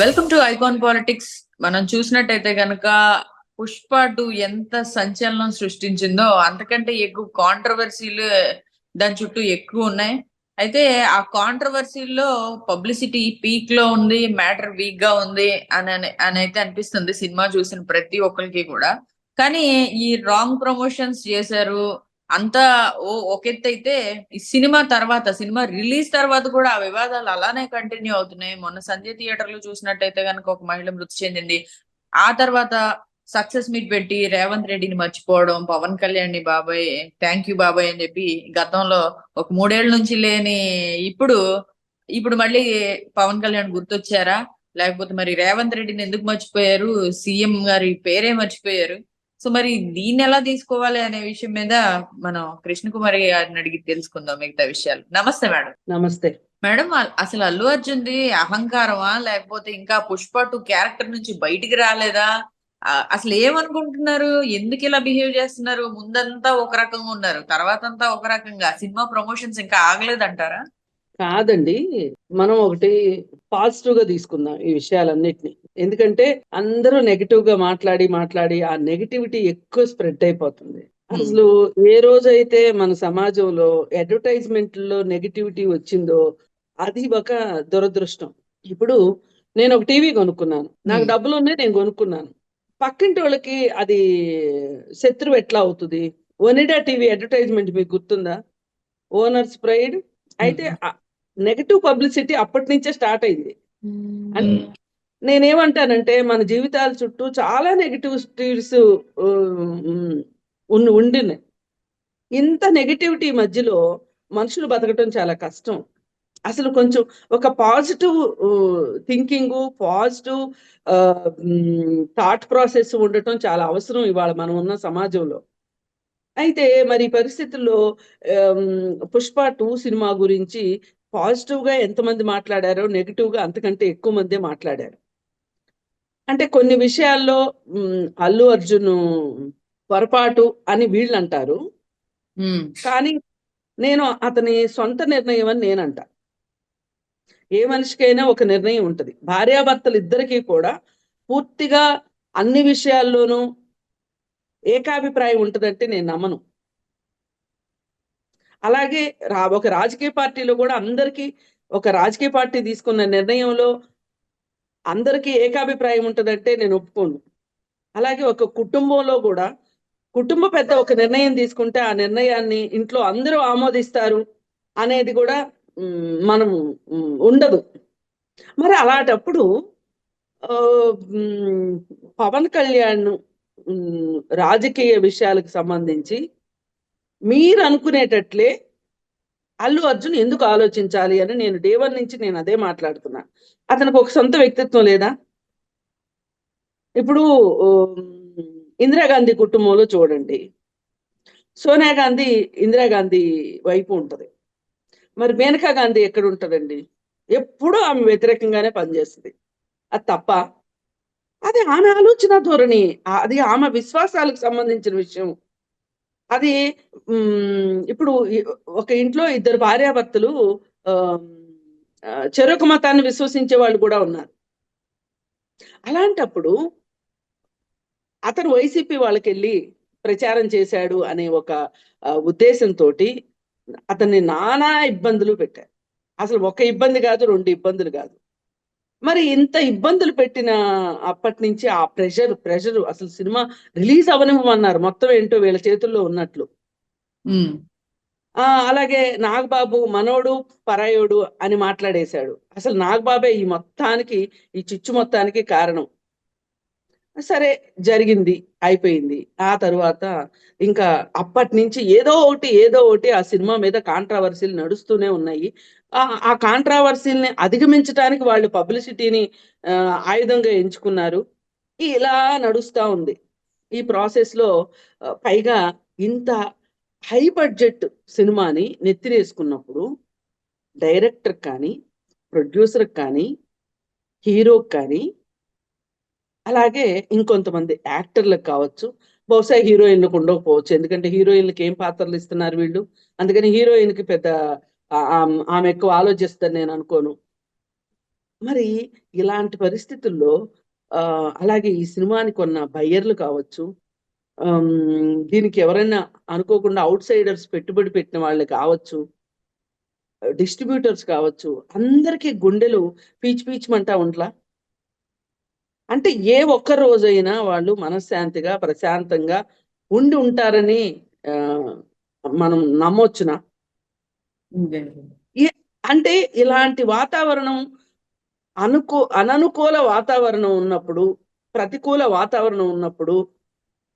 Welcome to icon politics. మనం చూసినట్టయితే కనుక పుష్ప టూ ఎంత సంచలనం సృష్టించిందో అంతకంటే ఎక్కువ కాంట్రవర్సీలు దాని చుట్టూ ఎక్కువ ఉన్నాయి. అయితే ఆ కాంట్రవర్సీల్లో పబ్లిసిటీ పీక్లో ఉంది మ్యాటర్ వీక్గా ఉంది అని అని- అయితే అనిపిస్తుంది సినిమా చూసిన ప్రతి ఒక్కరికి కూడా. కానీ ఈ రాంగ్ ప్రమోషన్స్ చేశారు అంతా ఓ ఒక ఎత్తు అయితే ఈ సినిమా తర్వాత సినిమా రిలీజ్ తర్వాత కూడా ఆ వివాదాలు అలానే కంటిన్యూ అవుతున్నాయి. మొన్న సంజయ్ థియేటర్లో చూసినట్టయితే కనుక ఒక మహిళ మృతి చెందింది. ఆ తర్వాత సక్సెస్ మీట్ పెట్టి రేవంత్ రెడ్డిని మర్చిపోవడం పవన్ కళ్యాణ్ని బాబాయ్ థ్యాంక్ యూ బాబాయ్ అని చెప్పి గతంలో ఒక మూడేళ్ళ నుంచి లేని ఇప్పుడు ఇప్పుడు మళ్ళీ పవన్ కళ్యాణ్ గుర్తొచ్చారా? లేకపోతే మరి రేవంత్ రెడ్డిని ఎందుకు మర్చిపోయారు? సీఎం గారి పేరే మర్చిపోయారు? సో మరి దీన్ని ఎలా తీసుకోవాలి అనే విషయం మీద మనం కృష్ణకుమారి గారిని అడిగి తెలుసుకుందాం మిగతా విషయాలు. నమస్తే మేడం. నమస్తే. మేడం అసలు అల్లు అర్జున్ది అహంకారమా? లేకపోతే ఇంకా పుష్ప టూ క్యారెక్టర్ నుంచి బయటికి రాలేదా? అసలు ఏమనుకుంటున్నారు? ఎందుకు ఇలా బిహేవ్ చేస్తున్నారు? ముందంతా ఒక రకంగా ఉన్నారు తర్వాత అంతా ఒక రకంగా. సినిమా ప్రమోషన్స్ ఇంకా ఆగలేదంటారా? కాదండి. మనం ఒకటి పాజిటివ్గా తీసుకుందాం ఈ విషయాలన్నిటిని. ఎందుకంటే అందరూ నెగిటివ్గా మాట్లాడి మాట్లాడి ఆ నెగిటివిటీ ఎక్కువ స్ప్రెడ్ అయిపోతుంది. అసలు ఏ రోజైతే మన సమాజంలో అడ్వర్టైజ్మెంట్లో నెగిటివిటీ వచ్చిందో అది ఒక దురదృష్టం. ఇప్పుడు నేను ఒక టీవీ కొనుక్కున్నాను. నాకు Hmm. డబ్బులు ఉన్నాయి నేను కొనుక్కున్నాను. పక్కింటి వాళ్ళకి అది శత్రువు ఎట్లా అవుతుంది? ఒనిడా టీవీ అడ్వర్టైజ్మెంట్ మీకు గుర్తుందా? Owner's pride. అయితే నెగటివ్ పబ్లిసిటీ అప్పటి నుంచే స్టార్ట్ అయింది. నేనేమంటానంటే మన జీవితాల చుట్టూ చాలా నెగటివిటీస్ ఉండి ఉండినాయి ఇంత నెగిటివిటీ మధ్యలో మనుషులు బతకటం చాలా కష్టం. అసలు కొంచెం ఒక positive thinking positive thought process ఉండటం చాలా అవసరం ఇవాళ మనం ఉన్న సమాజంలో. అయితే మరి పరిస్థితుల్లో పుష్ప టూ సినిమా గురించి పాజిటివ్గా ఎంతమంది మాట్లాడారో నెగిటివ్గా అంతకంటే ఎక్కువ మందే మాట్లాడారు. అంటే కొన్ని విషయాల్లో అల్లు అర్జున్ పొరపాటు అని వీళ్ళు అంటారు కానీ నేను అతని సొంత నిర్ణయం అని నేనంట. ఏ మనిషికైనా ఒక నిర్ణయం ఉంటది. భార్యాభర్తలు ఇద్దరికీ కూడా పూర్తిగా అన్ని విషయాల్లోనూ ఏకాభిప్రాయం ఉంటదంటే నేను నమ్మను. అలాగే ఒక రాజకీయ పార్టీలో కూడా అందరికీ ఒక రాజకీయ పార్టీ తీసుకున్న నిర్ణయంలో అందరికీ ఏకాభిప్రాయం ఉంటుందంటే నేను ఒప్పుకోను. అలాగే ఒక కుటుంబంలో కూడా కుటుంబ పెద్ద ఒక నిర్ణయం తీసుకుంటే ఆ నిర్ణయాన్ని ఇంట్లో అందరూ ఆమోదిస్తారు అనేది కూడా మనం ఉండదు. మరి అలాంటప్పుడు పవన్ కళ్యాణ్ రాజకీయ విషయాలకు సంబంధించి మీరు అనుకునేటట్లే అల్లు అర్జున్ ఎందుకు ఆలోచించాలి అని నేను డే వన్ నుంచి నేను అదే మాట్లాడుతున్నా. అతనికి ఒక సొంత వ్యక్తిత్వం లేదా? ఇప్పుడు ఇందిరాగాంధీ కుటుంబంలో చూడండి. సోనియా గాంధీ ఇందిరాగాంధీ వైపు ఉంటుంది. మరి మేనకా గాంధీ ఎక్కడ ఉంటదండి? ఎప్పుడూ ఆమె వ్యతిరేకంగానే పనిచేస్తుంది. అది తప్ప అది ఆమె ఆలోచన ధోరణి అది ఆమె విశ్వాసాలకు సంబంధించిన విషయం. అది ఉమ్, ఇప్పుడు ఒక ఇంట్లో ఇద్దరు భార్యాభర్తలు ఆ, చెరొక మతాన్ని విశ్వసించే వాళ్ళు కూడా ఉన్నారు. అలాంటప్పుడు అతను వైసీపీ వాళ్ళకి వెళ్ళి ప్రచారం చేశాడు అనే ఒక ఉద్దేశంతో అతన్ని నానా ఇబ్బందులు పెట్టారు. అసలు ఒక ఇబ్బంది కాదు రెండు ఇబ్బందులు కాదు. మరి ఇంత ఇబ్బందులు పెట్టిన అప్పటి నుంచి ఆ ప్రెషర్ ప్రెషర్ అసలు సినిమా రిలీజ్ అవనివ్వమన్నారు. మొత్తం ఏంటో వీళ్ళ చేతుల్లో ఉన్నట్లు. ఆ అలాగే నాగబాబు మనోడు పరాయోడు అని మాట్లాడేశాడు. అసలు నాగబాబే ఈ మొత్తానికి ఈ చిచ్చు మొత్తానికి కారణం. సరే జరిగింది అయిపోయింది. ఆ తరువాత ఇంకా అప్పటి నుంచి ఏదో ఒకటి ఏదో ఒకటి ఆ సినిమా మీద కాంట్రావర్సీలు నడుస్తూనే ఉన్నాయి. ఆ ఆ కాంట్రావర్సీల్ని అధిగమించడానికి వాళ్ళు పబ్లిసిటీని ఆయుధంగా ఎంచుకున్నారు. ఇలా నడుస్తూ ఉంది. ఈ ప్రాసెస్లో పైగా ఇంత హై బడ్జెట్ సినిమాని నెత్తినేసుకున్నప్పుడు డైరెక్టర్ కానీ ప్రొడ్యూసర్ కానీ హీరో కానీ అలాగే ఇంకొంతమంది యాక్టర్లకు కావచ్చు బహుశా హీరోయిన్లకు ఉండకపోవచ్చు. ఎందుకంటే హీరోయిన్లకు ఏం పాత్రలు ఇస్తున్నారు వీళ్ళు? అందుకని హీరోయిన్కి పెద్ద ఆమె ఎక్కువ ఆలోచిస్తాను నేను అనుకోను. మరి ఇలాంటి పరిస్థితుల్లో ఆ, అలాగే ఈ సినిమాని కొన్న బయ్యర్లు కావచ్చు దీనికి ఎవరైనా అనుకోకుండా అవుట్ సైడర్స్ పెట్టుబడి పెట్టిన వాళ్ళు కావచ్చు డిస్ట్రిబ్యూటర్స్ కావచ్చు అందరికీ గుండెలు పీచ్ పీచ్మంటా ఉంట్లా? అంటే ఏ ఒక్క రోజైనా వాళ్ళు మనశ్శాంతిగా ప్రశాంతంగా ఉండి ఉంటారని ఆ, మనం నమ్మొచ్చునా? అంటే ఇలాంటి వాతావరణం అనుకూ అననుకూల వాతావరణం ఉన్నప్పుడు ప్రతికూల వాతావరణం ఉన్నప్పుడు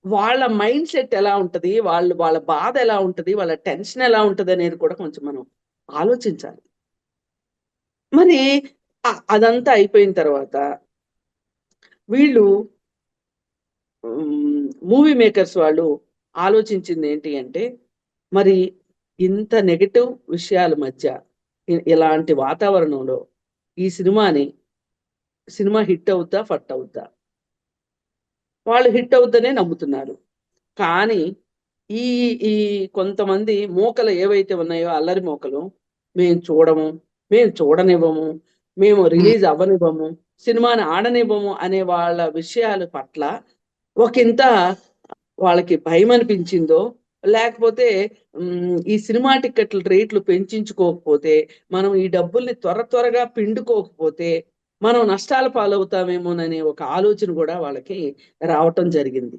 వాళ్ళ మైండ్ సెట్ ఎలా ఉంటది? వాళ్ళు వాళ్ళ బాధ ఎలా ఉంటది? వాళ్ళ టెన్షన్ ఎలా ఉంటది అనేది కూడా కొంచెం మనం ఆలోచించాలి. మరి అదంతా అయిపోయిన తర్వాత వీళ్ళు మూవీ మేకర్స్ వాళ్ళు ఆలోచించింది ఏంటి అంటే మరి ఇంత నెగటివ్ విషయాల మధ్య ఇలాంటి వాతావరణంలో ఈ సినిమాని సినిమా హిట్ అవుద్దా ఫట్ అవుద్దా? వాళ్ళు హిట్ అవుద్దనే నమ్ముతున్నారు. కానీ ఈ ఈ కొంతమంది మూకలు ఏవైతే ఉన్నాయో అల్లరి మూకలు మేము చూడము మేము చూడనివ్వము మేము రిలీజ్ అవ్వనివ్వము సినిమాని ఆడనివ్వము అనే వాళ్ళ విషయాల పట్ల ఒకంత వాళ్ళకి భయం అనిపించిందో లేకపోతే ఈ సినిమా టికెట్ల రేట్లు పెంచుకోకపోతే మనం ఈ డబ్బుల్ని త్వర త్వరగా పిండుకోకపోతే మనం నష్టాల పాలవుతామేమోననే ఒక ఆలోచన కూడా వాళ్ళకి రావటం జరిగింది.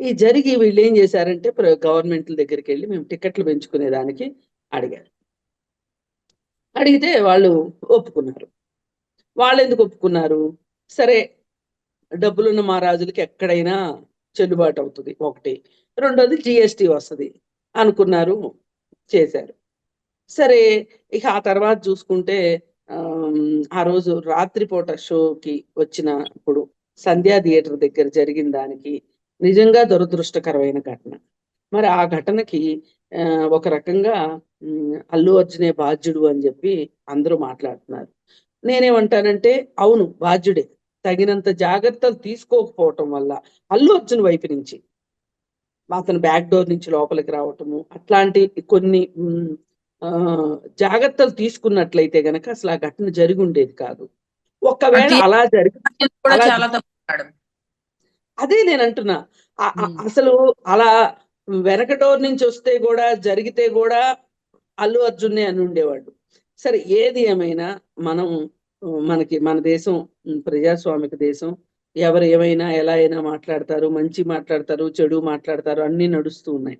ఈ జరిగి వీళ్ళు ఏం చేశారంటే గవర్నమెంట్ల దగ్గరికి వెళ్ళి మేము టికెట్లు పెంచుకునేదానికి అడిగారు. అడిగితే వాళ్ళు ఒప్పుకున్నారు. వాళ్ళు ఎందుకు ఒప్పుకున్నారు? సరే డబ్బులున్న మా రాజులకి ఎక్కడైనా చెల్లుబాటు అవుతుంది. ఒకటి. రెండోది జిఎస్టి వస్తుంది. అనుకున్నారు. చేశారు. సరే. ఇక ఆ తర్వాత చూసుకుంటే ఆ రోజు రాత్రిపూట షోకి వచ్చినప్పుడు సంధ్యా థియేటర్ దగ్గర జరిగిన దానికి నిజంగా దురదృష్టకరమైన ఘటన. మరి ఆ ఘటనకి ఆ, ఒక రకంగా అల్లు అర్జునే బాధ్యుడు అని చెప్పి అందరూ మాట్లాడుతున్నారు. నేనేమంటానంటే అవును బాధ్యుడే. తగినంత జాగ్రత్తలు తీసుకోకపోవటం వల్ల అల్లు అర్జున్ వైపు నుంచి అతను బ్యాక్ డోర్ నుంచి లోపలికి రావటము అట్లాంటి కొన్ని జాగ్రత్తలు తీసుకున్నట్లయితే గనక అసలు ఆ ఘటన జరిగి ఉండేది కాదు. ఒకవేళ అలా జరిగి కూడా అలా- చాలా తప్పు మేడం. అదే నేను అంటున్నా. అసలు అలా వెనక డోర్ నుంచి వస్తే కూడా జరిగితే కూడా అల్లు అర్జున్నే అని ఉండేవాడు. సరే ఏది ఏమైనా మనం మనకి మన దేశం ప్రజాస్వామిక దేశం. ఎవరు ఏమైనా ఎలా అయినా మాట్లాడతారు మంచి మాట్లాడతారు చెడు మాట్లాడతారు అన్ని నడుస్తూ ఉన్నాయి.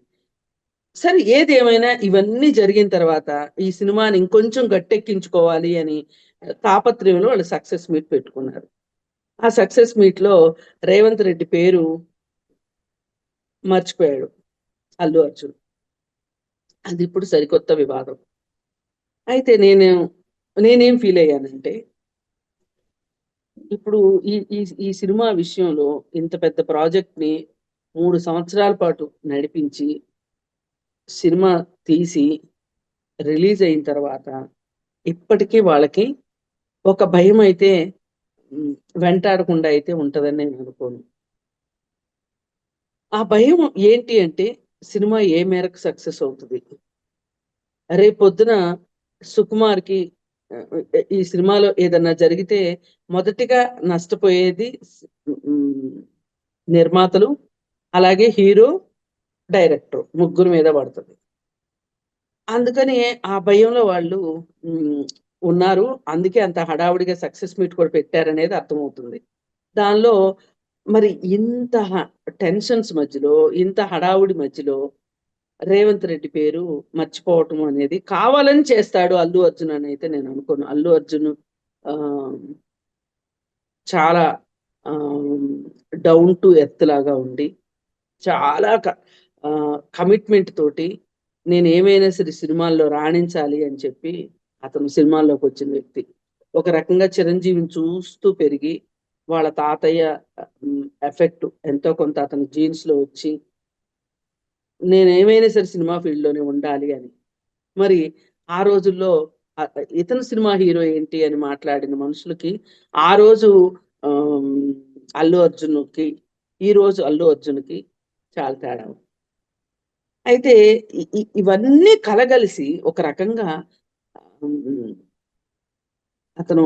సరే ఏది ఏమైనా ఇవన్నీ జరిగిన తర్వాత ఈ సినిమాని ఇంకొంచెం గట్టెక్కించుకోవాలి అని తాపత్రయంలో వాళ్ళు సక్సెస్ మీట్ పెట్టుకున్నారు. ఆ సక్సెస్ మీట్లో రేవంత్ రెడ్డి పేరు మర్చిపోయాడు అల్లు అర్జున్. అది ఇప్పుడు సరికొత్త వివాదం. అయితే నేను నేనేం ఫీల్ అయ్యానంటే ఇప్పుడు ఈ ఈ ఈ సినిమా విషయంలో ఇంత పెద్ద ప్రాజెక్ట్ని మూడు సంవత్సరాల పాటు నడిపించి సినిమా తీసి రిలీజ్ అయిన తర్వాత ఇప్పటికీ వాళ్ళకి ఒక భయం అయితే వెంటాడకుండా అయితే ఉంటదని నేను అనుకోను. ఆ భయం ఏంటి అంటే సినిమా ఏ మేరకు సక్సెస్ అవుతుంది? రేపొద్దున సుకుమార్కి ఈ సినిమాలో ఏదన్నా జరిగితే మొదటిగా నష్టపోయేది నిర్మాతలు అలాగే హీరో డైరెక్టర్ ముగ్గురు మీద పడుతుంది. అందుకని ఆ భయంలో వాళ్ళు ఉన్నారు. అందుకే అంత హడావుడిగా సక్సెస్ మీట్ కూడా పెట్టారనేది అర్థమవుతుంది. దానిలో మరి ఇంత టెన్షన్స్ మధ్యలో ఇంత హడావుడి మధ్యలో రేవంత్ రెడ్డి పేరు మర్చిపోవటం అనేది కావాలని చేస్తాడు అల్లు అర్జున్ అని అయితే నేను అనుకోను. అల్లు అర్జున్ చాలా డౌన్ టు ఎర్త్ లాగా ఉండి చాలా కమిట్మెంట్ తోటి నేను ఏమైనా సరే సినిమాల్లో రాణించాలి అని చెప్పి అతను సినిమాల్లోకి వచ్చిన వ్యక్తి. ఒక రకంగా చిరంజీవిని చూస్తూ పెరిగి వాళ్ళ తాతయ్య ఎఫెక్ట్ ఎంతో కొంత అతని జీన్స్లో వచ్చి నేను ఏమైనా సరే సినిమా ఫీల్డ్లోనే ఉండాలి అని. మరి ఆ రోజుల్లో ఇతను సినిమా హీరో ఏంటి అని మాట్లాడిన మనుషులకి ఆ రోజు అల్లు అర్జున్కి ఈ రోజు అల్లు అర్జున్కి చాలా తేడా అయితే ఇవన్నీ కలగలిసి ఒక రకంగా అతను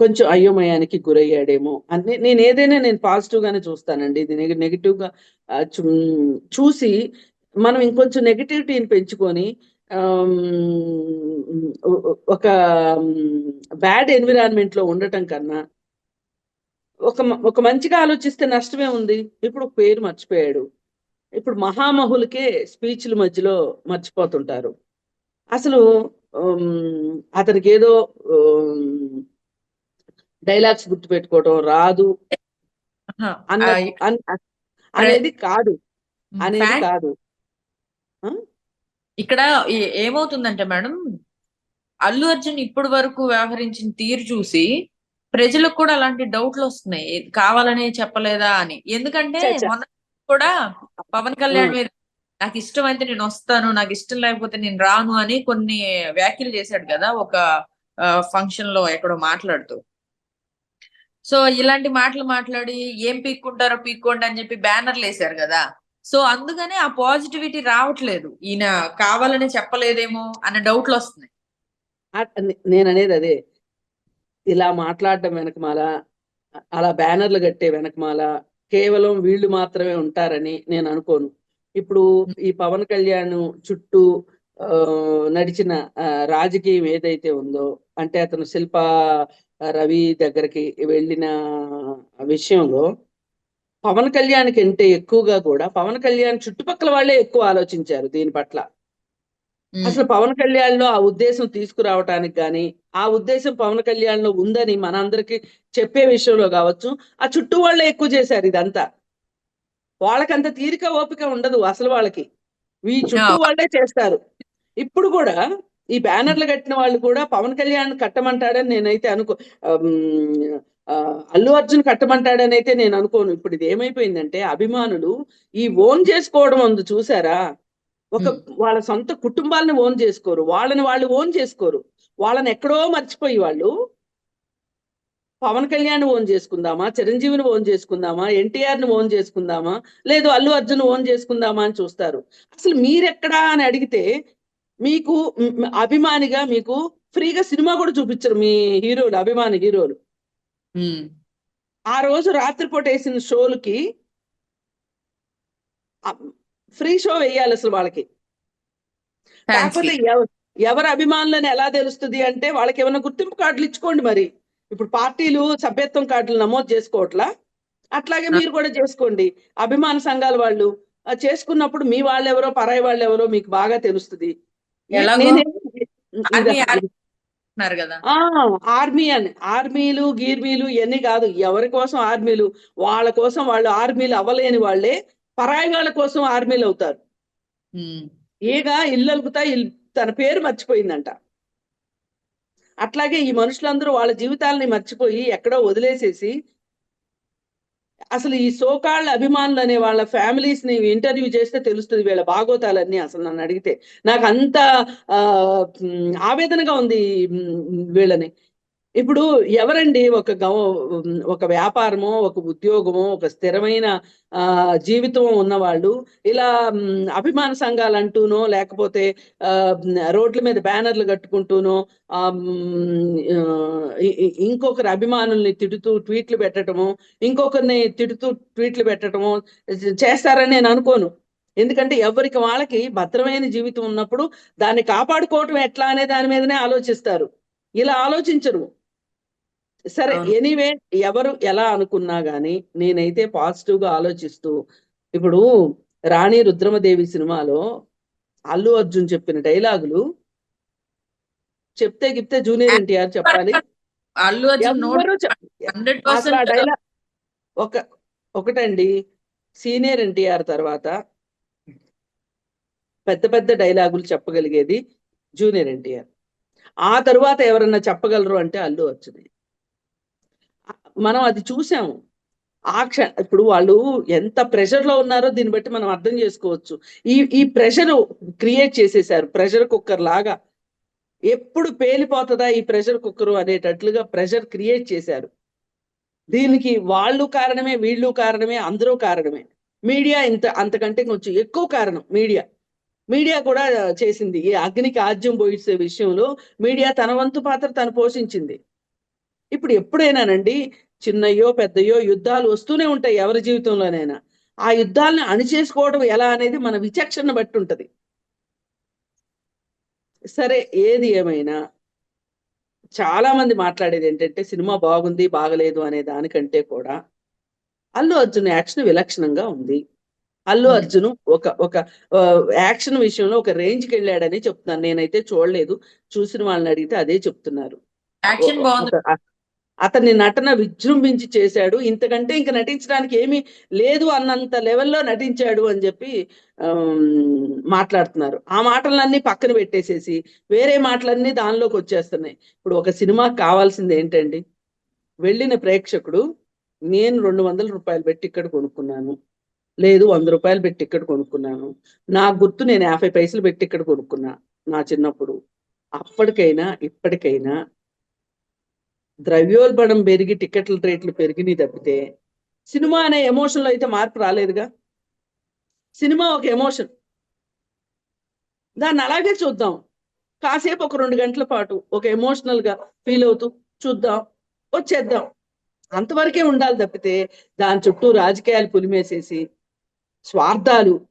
కొంచెం అయోమయానికి గురయ్యాడేమో అని నేను ఏదైనా నేను పాజిటివ్ గానే చూస్తానండి. ఇది నెగిటివ్గా చూసి మనం ఇంకొంచెం నెగిటివిటీని పెంచుకొని ఒక బ్యాడ్ ఎన్విరాన్మెంట్లో ఉండటం కన్నా ఒక ఒక మంచిగా ఆలోచిస్తే నష్టమే ఉంది. ఇప్పుడు పేరు మర్చిపోయాడు. ఇప్పుడు మహామహులకే స్పీచ్ల మధ్యలో మర్చిపోతుంటారు. అసలు అతనికి ఏదో డైలాగ్స్ రాదు. అన్న ఆ, అన్- అనేది కాదు. అనేది కాదు. ఇక్కడ ఏమవుతుందంటే మేడం అల్లు అర్జున్ ఇప్పటి వరకు వ్యవహరించిన తీరు చూసి ప్రజలకు కూడా అలాంటి డౌట్లు వస్తున్నాయి. కావాలనే చెప్పలేదా? అని. ఎందుకంటే. మొన్న కూడా పవన్ కళ్యాణ్ మీద నాకు ఇష్టం అయితే నేను వస్తాను నాకు ఇష్టం లేకపోతే నేను రాను అని కొన్ని వ్యాఖ్యలు చేశాడు కదా ఒక ఫంక్షన్లో ఎక్కడో మాట్లాడుతూ. సో ఇలాంటి మాటలు మాట్లాడి ఏం పీక్కుంటారో పీక్కోండి అని చెప్పి బ్యానర్లు వేశారు కదా. సో అందుకనే ఆ పాజిటివిటీ రావట్లేదు. ఈయన కావాలని చెప్పలేదేమో అనే డౌట్లు వస్తున్నాయి. నేను అనేది అదే. ఇలా మాట్లాడడం వెనకమాల అలా బ్యానర్లు కట్టే వెనకమాల కేవలం వీళ్ళు మాత్రమే ఉంటారని నేను అనుకోను. ఇప్పుడు ఈ పవన్ కళ్యాణ్ చుట్టూ ఆ, నడిచిన రాజకీయం ఏదైతే ఉందో అంటే అతను శిల్ప రవి దగ్గరికి వెళ్ళిన విషయంలో పవన్ కళ్యాణ్ కంటే ఎక్కువగా కూడా పవన్ కళ్యాణ్ చుట్టుపక్కల వాళ్ళే ఎక్కువ ఆలోచించారు దీని పట్ల. అసలు పవన్ కళ్యాణ్లో ఆ ఉద్దేశం తీసుకురావటానికి గాని ఆ ఉద్దేశం పవన్ కళ్యాణ్లో ఉందని మనందరికి చెప్పే విషయంలో కావచ్చు ఆ చుట్టూ వాళ్ళే ఎక్కువ చేశారు ఇదంతా. వాళ్ళకంత తీరిక ఓపిక ఉండదు అసలు వాళ్ళకి. ఈ చుట్టూ వాళ్ళే చేస్తారు. ఇప్పుడు కూడా ఈ బ్యానర్లు కట్టిన వాళ్ళు కూడా పవన్ కళ్యాణ్ కట్టమంటాడని నేనైతే అనుకో అల్లు అర్జున్ కట్టమంటాడని అయితే నేను అనుకోను. ఇప్పుడు ఇది ఏమైపోయిందంటే అభిమానులు ఈ ఓన్ చేసుకోవడం ఉంది చూసారా? ఒక వాళ్ళ సొంత కుటుంబాలను ఓన్ చేసుకోరు. వాళ్ళని వాళ్ళు ఓన్ చేసుకోరు. వాళ్ళని ఎక్కడో మర్చిపోయి వాళ్ళు పవన్ కళ్యాణ్ ఓన్ చేసుకుందామా? చిరంజీవిని ఓన్ చేసుకుందామా? ఎన్టీఆర్ని ఓన్ చేసుకుందామా? లేదు అల్లు అర్జున్ ఓన్ చేసుకుందామా అని చూస్తారు. అసలు మీరెక్కడా అని అడిగితే మీకు అభిమానిగా మీకు ఫ్రీగా సినిమా కూడా చూపించరు మీ హీరోలు అభిమాని హీరోలు. ఆ రోజు రాత్రిపూట వేసిన షోలకి ఫ్రీ షో వేయాలి అసలు వాళ్ళకి. కాకపోతే ఎవరి అభిమానులని ఎలా తెలుస్తుంది అంటే వాళ్ళకి ఏమైనా గుర్తింపు కార్డులు ఇచ్చుకోండి మరి. ఇప్పుడు పార్టీలు సభ్యత్వం కార్డులు నమోదు చేసుకోవట్లా? అట్లాగే మీరు కూడా చేసుకోండి. అభిమాన సంఘాల వాళ్ళు చేసుకున్నప్పుడు మీ వాళ్ళు ఎవరో పరాయి వాళ్ళు ఎవరో మీకు బాగా తెలుస్తుంది. ఆర్మీ కదా. అని. ఆర్మీలు గీర్మీలు ఇవన్నీ కాదు. ఎవరి కోసం ఆర్మీలు? వాళ్ళ కోసం వాళ్ళు ఆర్మీలు అవ్వలేని వాళ్ళే పరాయి వాళ్ళ కోసం ఆర్మీలు అవుతారు. ఈగ ఇల్లు అలుకుతా ఇల్- తన పేరు మర్చిపోయిందంట. అట్లాగే ఈ మనుషులందరూ వాళ్ళ జీవితాలని మర్చిపోయి ఎక్కడో వదిలేసేసి అసలు ఈ సోకాళ్ళ అభిమానులు అనే వాళ్ళ ఫ్యామిలీస్ని ఇంటర్వ్యూ చేస్తే తెలుస్తుంది వీళ్ళ బాగోతాలన్నీ అసలు నన్ను అడిగితే. నాకు అంత ఆవేదనగా ఉంది వీళ్ళని. ఇప్పుడు ఎవరండి ఒక గవ ఒక వ్యాపారమో ఒక ఉద్యోగమో ఒక స్థిరమైన ఆ జీవితం ఉన్నవాళ్ళు? ఇలా అభిమాన సంఘాలు అంటూనో లేకపోతే రోడ్ల మీద బ్యానర్లు కట్టుకుంటూనో ఇంకొకరి అభిమానుల్ని తిడుతూ ట్వీట్లు పెట్టడము ఇంకొకరిని తిడుతూ ట్వీట్లు పెట్టడము చేస్తారని నేను అనుకోను. ఎందుకంటే ఎవరికి వాళ్ళకి భద్రమైన జీవితం ఉన్నప్పుడు దాన్ని కాపాడుకోవటం ఎట్లా అనే దాని మీదనే ఆలోచిస్తారు. ఇలా ఆలోచించరు. సరే. ఎనీవే ఎవరు ఎలా అనుకున్నా గానీ నేనైతే పాజిటివ్గా ఆలోచిస్తూ ఇప్పుడు రాణి రుద్రమదేవి సినిమాలో అల్లు అర్జున్ చెప్పిన డైలాగులు చెప్తే గిప్తే జూనియర్ ఎన్టీఆర్ చెప్పాలి. అల్లు అర్జున్ ఒక ఒకటండి సీనియర్ ఎన్టీఆర్ తర్వాత పెద్ద పెద్ద డైలాగులు చెప్పగలిగేది జూనియర్ ఎన్టీఆర్. ఆ తరువాత ఎవరన్నా చెప్పగలరు అంటే అల్లు అర్జున్. మనం అది చూసాము. ఆ క్ష ఇప్పుడు వాళ్ళు ఎంత ప్రెషర్లో ఉన్నారో దీన్ని బట్టి మనం అర్థం చేసుకోవచ్చు. ఈ ఈ ప్రెషర్ క్రియేట్ చేసేసారు ప్రెషర్ కుక్కర్ లాగా. ఎప్పుడు పేలిపోతుందా ఈ ప్రెషర్ కుక్కర్ అనేటట్లుగా ప్రెషర్ క్రియేట్ చేశారు. దీనికి వాళ్ళు కారణమే వీళ్ళు కారణమే అందరూ కారణమే. మీడియా ఇంత అంతకంటే కొంచెం ఎక్కువ కారణం మీడియా. మీడియా కూడా చేసింది. ఈ అగ్నికి ఆజ్యం పోయిసే విషయంలో మీడియా తన వంతు పాత్ర తను పోషించింది. ఇప్పుడు ఎప్పుడైనానండి చిన్నయ్యో పెద్దయో యుద్ధాలు వస్తూనే ఉంటాయి ఎవరి జీవితంలోనైనా. ఆ యుద్ధాలను అణిచేసుకోవడం ఎలా అనేది మన విచక్షణ బట్టి ఉంటది. సరే ఏది ఏమైనా చాలా మంది మాట్లాడేది ఏంటంటే సినిమా బాగుంది బాగలేదు అనే దానికంటే కూడా అల్లు అర్జున్ యాక్షన్ విలక్షణంగా ఉంది. అల్లు. అర్జున్ ఒక ఒక యాక్షన్ విషయంలో ఒక రేంజ్కి వెళ్ళాడని చెప్తున్నాను. నేనైతే చూడలేదు. చూసిన వాళ్ళని అడిగితే అదే చెప్తున్నారు. అతని నటన విజృంభించి చేశాడు. ఇంతకంటే ఇంక నటించడానికి ఏమీ లేదు అన్నంత లెవెల్లో నటించాడు అని చెప్పి మాట్లాడుతున్నారు. ఆ మాటలన్నీ పక్కన పెట్టేసేసి వేరే మాటలన్నీ దానిలోకి వచ్చేస్తున్నాయి. ఇప్పుడు ఒక సినిమా కావాల్సింది ఏంటండి? వెళ్ళిన ప్రేక్షకుడు నేను రెండు వందల రూపాయలు పెట్టి ఇక్కడ కొనుక్కున్నాను. లేదు వంద రూపాయలు పెట్టి ఇక్కడ కొనుక్కున్నాను. నా గుర్తు నేను యాభై పైసలు పెట్టి ఇక్కడ కొనుక్కున్నా నా చిన్నప్పుడు. అప్పటికైనా ఇప్పటికైనా ద్రవ్యోల్బణం పెరిగి టికెట్ల రేట్లు పెరిగినాయి తప్పితే సినిమా అనే ఎమోషన్లో అయితే మార్పు రాలేదుగా? సినిమా ఒక ఎమోషన్. దాన్ని అలాగే చూద్దాం. కాసేపు ఒక రెండు గంటల పాటు ఒక ఎమోషనల్గా ఫీల్ అవుతూ చూద్దాం వచ్చేద్దాం. అంతవరకే ఉండాలి తప్పితే దాని చుట్టూ రాజకీయాలు పులిమేసేసి స్వార్థాలు.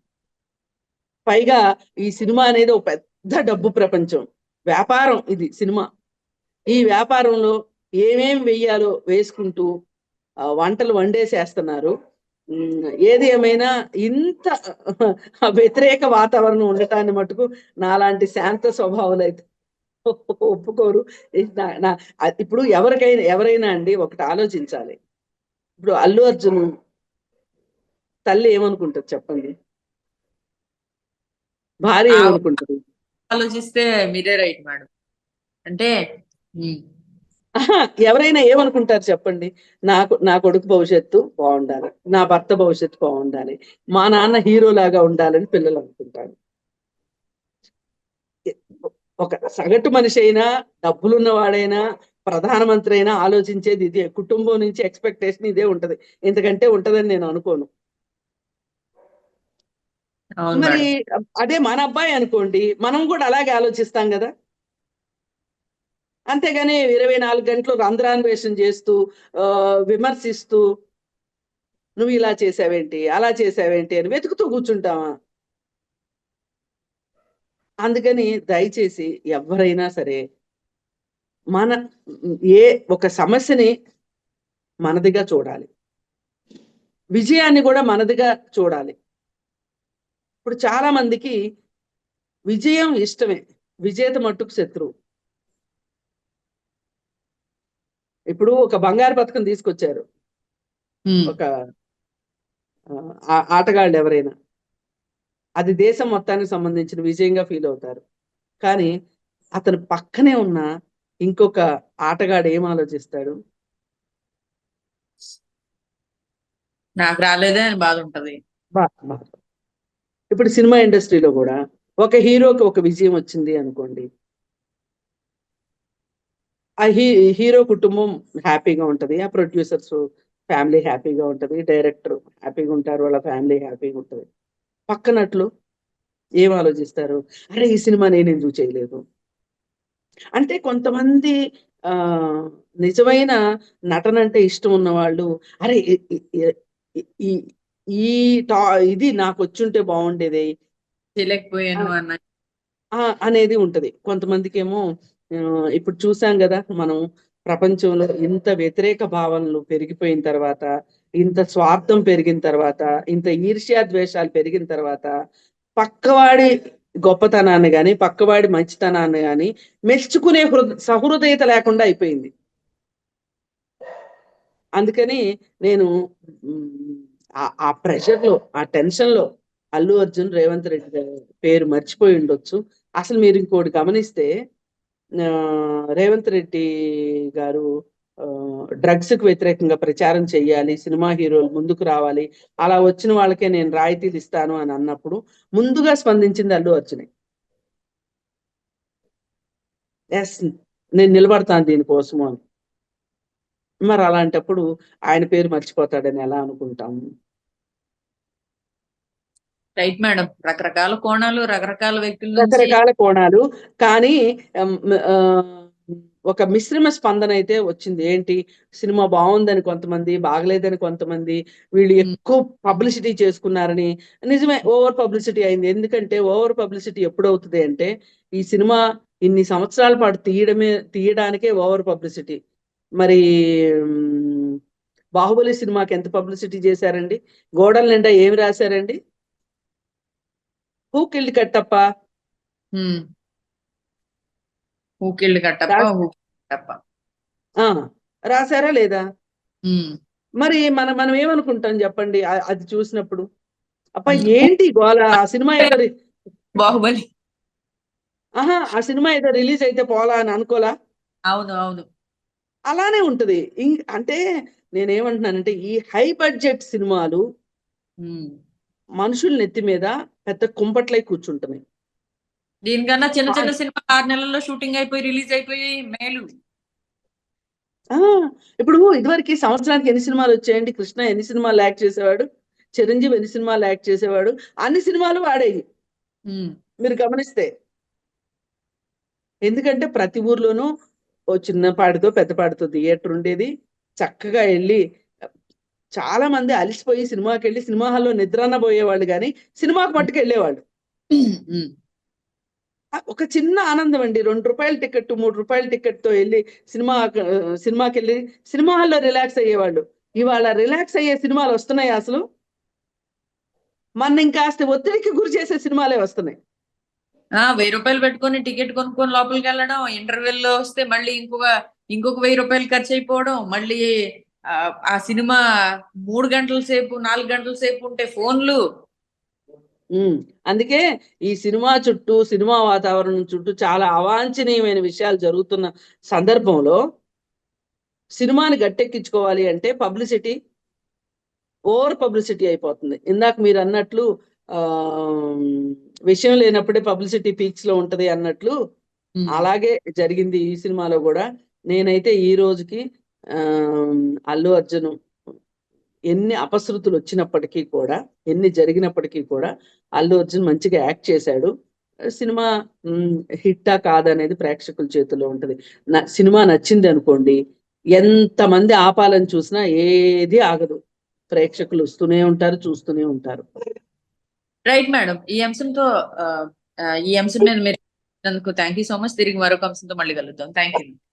పైగా ఈ సినిమా అనేది ఒక పెద్ద డబ్బు ప్రపంచం. వ్యాపారం ఇది సినిమా. ఈ వ్యాపారంలో ఏమేం వెయ్యాలో వేసుకుంటూ వంటలు వండేసేస్తున్నారు. ఏది ఏమైనా ఇంత వ్యతిరేక వాతావరణం ఉండటాన్ని మటుకు నాలాంటి శాంత స్వభావాలు అయితే ఒప్పుకోరు. నా- ఇప్పుడు ఎవరికైనా ఎవరైనా అండి ఒకటి ఆలోచించాలి. ఇప్పుడు అల్లు అర్జున్ తల్లి ఏమనుకుంటది చెప్పండి? భార్య ఏమనుకుంటది? ఆలోచిస్తే మీరే రైట్ మేడం. అంటే ఎవరైనా ఏమనుకుంటారు చెప్పండి? నాకు నా కొడుకు భవిష్యత్తు బాగుండాలి. నా భర్త భవిష్యత్తు బాగుండాలి. మా నాన్న హీరో లాగా ఉండాలని పిల్లలు అనుకుంటారు. ఒక సగటు మనిషి అయినా డబ్బులున్న వాడైనా ప్రధానమంత్రి అయినా ఆలోచించేది ఇదే. కుటుంబం నుంచి ఎక్స్పెక్టేషన్ ఇదే ఉంటది. ఎందుకంటే ఉంటదని నేను అనుకోను. మరి అదే మన అబ్బాయి అనుకోండి మనం కూడా అలాగే ఆలోచిస్తాం కదా? అంతేగాని ఇరవై నాలుగు గంటలు రంధ్రాన్వేషణ చేస్తూ విమర్శిస్తూ నువ్వు ఇలా చేసావేంటి? అలా చేసావేంటి? అని వెతుకుతూ కూర్చుంటావా అందుకని దయచేసి ఎవరైనా సరే మన ఏ ఒక సమస్యని మనదిగా చూడాలి. విజయాన్ని కూడా మనదిగా చూడాలి. ఇప్పుడు చాలా మందికి విజయం ఇష్టమే. విజేత మట్టుకు శత్రువు. ఇప్పుడు ఒక బంగారు పథకం తీసుకొచ్చారు. ఒక ఆటగాళ్ళు ఎవరైనా. అది దేశం మొత్తానికి సంబంధించిన విజయంగా ఫీల్ అవుతారు. కానీ అతను పక్కనే ఉన్న ఇంకొక ఆటగాడు ఏం ఆలోచిస్తాడు? నాకు రాలేదే అని బాధ ఉంటది. ఇప్పుడు సినిమా ఇండస్ట్రీలో కూడా ఒక హీరోకి ఒక విజయం వచ్చింది అనుకోండి. ఆ హీ హీరో కుటుంబం హ్యాపీగా ఉంటది. ఆ ప్రొడ్యూసర్స్ ఫ్యామిలీ హ్యాపీగా ఉంటది. డైరెక్టర్ హ్యాపీగా ఉంటారు. వాళ్ళ ఫ్యామిలీ హ్యాపీగా ఉంటది. పక్కనట్లు ఏం ఆలోచిస్తారు? అరే ఈ సినిమా నేను ఎందుకు చేయలేదు? అంటే కొంతమంది ఆ నిజమైన నటన అంటే ఇష్టం ఉన్న వాళ్ళు అరే ఈ- టా ఇది నాకు వచ్చుంటే బాగుండేది. చేయలేకపోయాను అన్న. ఆ అనేది ఉంటది. కొంతమందికి ఏమో ఇప్పుడు చూసాం కదా మనం ప్రపంచంలో ఇంత వ్యతిరేక భావనలు పెరిగిపోయిన తర్వాత ఇంత స్వార్థం పెరిగిన తర్వాత ఇంత ఈర్ష్యా ద్వేషాలు పెరిగిన తర్వాత పక్కవాడి గొప్పతనాన్ని గాని పక్కవాడి మంచితనాన్ని గాని మెచ్చుకునే హృద సహృదయత లేకుండా అయిపోయింది. అందుకని నేను ఆ- ప్రెషర్లో ప్రెషర్లో ఆ టెన్షన్లో అల్లు అర్జున్ రేవంత్ రెడ్డి పేరు మర్చిపోయి ఉండొచ్చు. అసలు మీరు ఇంకోటి గమనిస్తే రేవంత్ రెడ్డి గారు డ్రగ్స్కు వ్యతిరేకంగా ప్రచారం చేయాలి సినిమా హీరోలు ముందుకు రావాలి అలా వచ్చిన వాళ్ళకే నేను రాయితీలు ఇస్తాను అని అన్నప్పుడు ముందుగా స్పందించింది అల్లు అర్జునే. ఎస్ నేను నిలబడతాను దీనికోసము అని. మరి అలాంటప్పుడు ఆయన పేరు మర్చిపోతాడని ఎలా అనుకుంటాము? Right madam. రకరకాల కోణాలు రకరకాల వ్యక్తుల రకరకాల కోణాలు. కానీ ఒక మిశ్రమ స్పందన అయితే వచ్చింది. ఏంటి? సినిమా బాగుందని కొంతమంది బాగలేదని కొంతమంది వీళ్ళు. ఎక్కువ పబ్లిసిటీ చేసుకున్నారని నిజమే ఓవర్ పబ్లిసిటీ అయింది. ఎందుకంటే ఓవర్ పబ్లిసిటీ ఎప్పుడు అవుతుంది అంటే ఈ సినిమా ఇన్ని సంవత్సరాల పాటు తీయడమే తీయడానికే ఓవర్ పబ్లిసిటీ. మరి బాహుబలి సినిమాకి ఎంత పబ్లిసిటీ చేశారండి? గోడల నిండా ఏమి రాశారండి? హూ కిల్డ్ కట్టప్ప రాస్- ఊకిళ్ళు కట్టప్ప ఆ రాశారా లేదా. మరి మనం మనం ఏమనుకుంటాం చెప్పండి అది చూసినప్పుడు అప్ప. ఏంటి గోల ఆ సినిమా ఏదో బాహుబలి ఆహా ఆ సినిమా ఏదో రిలీజ్ అయితే పోలా అని అనుకోలా అవును అవును అలానే ఉంటది అంటే నేనేమంటున్నానంటే ఈ హై బడ్జెట్ సినిమాలు. మనుషుల నెత్తి మీద పెద్ద కుంపట్లై కూర్చుంటున్నాయి దీనికన్నా చిన్న చిన్న సినిమా ఆరు నెలల్లో షూటింగ్ అయిపోయి రిలీజ్ అయిపోయి మేలు. ఆ ఇప్పుడు ఇదివరకు సంవత్సరానికి ఎన్ని సినిమాలు వచ్చాయండి? కృష్ణ ఎన్ని సినిమాలు యాక్ట్ చేసేవాడు? చిరంజీవి ఎన్ని సినిమాలు యాక్ట్ చేసేవాడు? అన్ని సినిమాలు వాడేవి. మీరు గమనిస్తే. ఎందుకంటే ప్రతి ఊర్లోనూ ఓ చిన్న పాడితో పెద్ద పాడితో థియేటర్ ఉండేది. చక్కగా వెళ్ళి చాలా మంది అలిసిపోయి సినిమాకి వెళ్ళి సినిమా హాల్లో నిద్రన్న పోయేవాళ్ళు కానీ సినిమాకి మట్టుకు వెళ్ళేవాళ్ళు ఒక చిన్న ఆనందం అండి. రెండు రూపాయల టికెట్ మూడు రూపాయల టికెట్తో వెళ్ళి సినిమా సినిమాకి వెళ్ళి సినిమా హాల్లో రిలాక్స్ అయ్యేవాళ్ళు. ఇవాళ రిలాక్స్ అయ్యే సినిమాలు వస్తున్నాయి అసలు? మన ఇంకాస్త ఒత్తిడికి గురి చేసే సినిమాలే వస్తున్నాయి. ఆ వెయ్యి రూపాయలు పెట్టుకొని టికెట్ కొనుక్కొని లోపలికి వెళ్ళడం ఇంటర్వెల్లో వస్తే మళ్ళీ ఇంకొక ఇంకొక వెయ్యి రూపాయలు ఖర్చు అయిపోవడం మళ్ళీ ఆ, సినిమా మూడు గంటల సేపు నాలుగు గంటల సేపు ఉంటే ఫోన్లు. అందుకే ఈ సినిమా చుట్టూ సినిమా వాతావరణం చుట్టూ చాలా అవాంఛనీయమైన విషయాలు జరుగుతున్న సందర్భంలో సినిమాని గట్టెక్కించుకోవాలి అంటే పబ్లిసిటీ ఓవర్ పబ్లిసిటీ అయిపోతుంది. ఇందాక మీరు అన్నట్లు ఆ విషయం లేనప్పుడే పబ్లిసిటీ పీక్స్లో ఉంటది అన్నట్లు. అలాగే జరిగింది ఈ సినిమాలో కూడా. నేనైతే ఈ రోజుకి అల్లు అర్జున్ ఎన్ని అపశృతులు వచ్చినప్పటికీ కూడా ఎన్ని జరిగినప్పటికీ కూడా అల్లు అర్జున్ మంచిగా యాక్ట్ చేశాడు. సినిమా హిట్టా కాదనేది ప్రేక్షకుల చేతుల్లో ఉంటది. సినిమా నచ్చింది అనుకోండి ఎంతమంది ఆపాలని చూసినా ఏది ఆగదు. ప్రేక్షకులు వస్తూనే ఉంటారు చూస్తూనే ఉంటారు. రైట్ మేడం ఈ అంశంతో ఈ అంశం మీద మీరు థ్యాంక్ యూ సో మచ్. తిరిగి మరొక అంశంతో మళ్ళీ కలుద్దాం. Thank you